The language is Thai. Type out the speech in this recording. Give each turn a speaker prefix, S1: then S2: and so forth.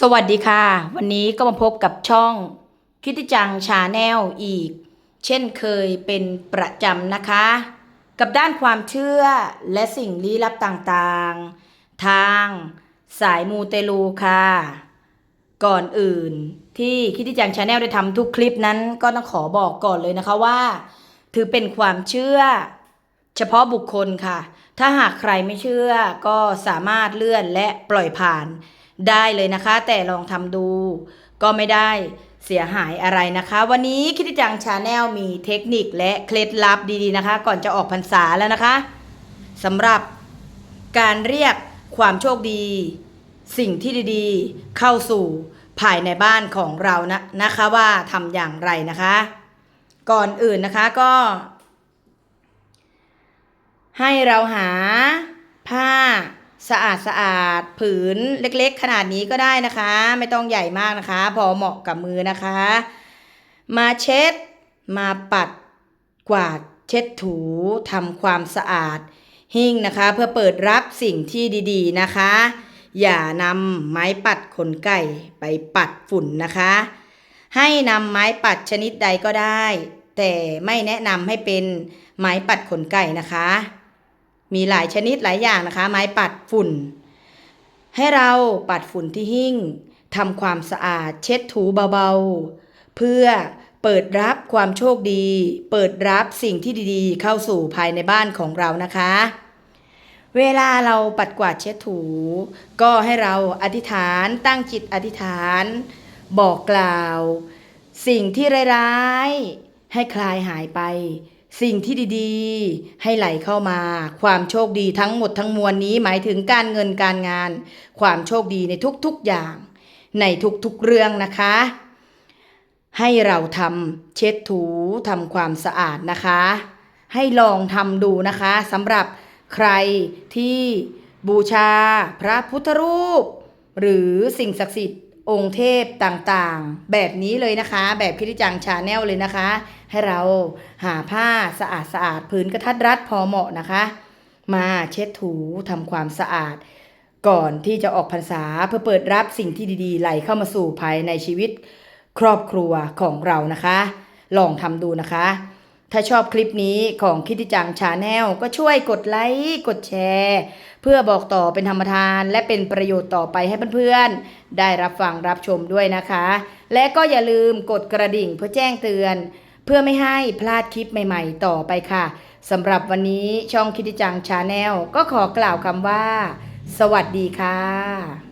S1: สวัสดีค่ะ วันนี้ก็มาพบกับช่องคิติจังชาแนลอีก เช่นเคยเป็นประจำนะคะ กับด้านความเชื่อและสิ่งลี้ลับต่างๆ ทางสายมูเตลูค่ะ ก่อนอื่นที่คิติจังชาแนลได้ทำทุกคลิปนั้นก็ต้องขอบอกก่อนเลยนะคะว่า ถือเป็นความเชื่อ เฉพาะบุคคลค่ะ ถ้าหากใครไม่เชื่อก็สามารถเลื่อนและปล่อยผ่าน ได้เลยนะคะ แต่ลองทำดูก็ไม่ได้เสียหายอะไรนะคะ วันนี้คิดจังชาแนลมีเทคนิคและเคล็ดลับดีๆนะคะ ก่อนจะออกพรรษาแล้วนะคะสำหรับการเรียกความโชคดี สิ่งที่ดีๆ เข้าสู่ภายในบ้านของเรานะนะคะว่าทำอย่างไรนะคะ ก่อนอื่นนะคะก็ ให้เราหาผ้า สะอาดสะอาดผืนเล็กๆ ขนาดนี้ก็ได้นะคะ ไม่ต้องใหญ่มากนะคะ พอเหมาะกับมือนะคะ มาเช็ด มาปัดกวาด เช็ดถูทำความสะอาด หิ้งนะคะ เพื่อเปิดรับสิ่งที่ดีๆนะคะ อย่านำไม้ปัดขนไก่ไปปัดฝุ่นนะคะ ให้นำไม้ปัดชนิดใดก็ได้ แต่ไม่แนะนำให้เป็นไม้ปัดขนไก่นะคะ มีหลายชนิดหลายอย่างนะคะ ไม้ปัดฝุ่น ให้เราปัดฝุ่นที่หิ้งทำความสะอาดเช็ดถูเบาๆ เพื่อเปิดรับความโชคดี เปิดรับสิ่งที่ดีๆ เข้าสู่ภายในบ้านของเรานะคะ เวลาเราปัดกวาดเช็ดถู ก็ให้เราอธิษฐานตั้งจิตอธิษฐาน บอกกล่าว สิ่งที่ร้ายๆให้คลายหายไป สิ่งที่ดีๆ ให้ไหลเข้ามา ความโชคดีทั้งหมดทั้งมวลนี้หมายถึงการเงินการงาน ความโชคดีในทุกๆอย่าง ในทุกๆเรื่องนะคะ ให้เราทำเช็ดถูทำความสะอาดนะคะ ให้ลองทำดูนะคะสำหรับใครที่บูชาพระพุทธรูป หรือสิ่งศักดิ์สิทธิ์องค์เทพต่างๆ แบบนี้เลยนะคะ แบบคิดจังชาแนลเลยนะคะ ให้เราหาผ้าสะอาดสะอาดผืนกระทัดรัดพอเหมาะนะคะ มาเช็ดถูทำความสะอาด ก่อนที่จะออกพรรษาเพื่อเปิดรับสิ่งที่ดีๆ ไหลเข้ามาสู่ภายในชีวิตครอบครัวของเรานะคะ ลองทำดูนะคะ ถ้าชอบคลิปนี้ของคิดจังชาแนลก็ช่วยกดไลค์กดแชร์ เพื่อบอกต่อเป็นธรรมทาน และเป็นประโยชน์ต่อไปให้เพื่อนๆ ได้รับฟังรับชมด้วยนะคะ และก็อย่าลืมกดกระดิ่งเพื่อแจ้งเตือน เพื่อไม่ให้พลาดคลิปใหม่ๆ ต่อไปค่ะสำหรับวันนี้ช่องคิดจังชาแนลก็ขอกล่าวคำว่า สวัสดีค่ะ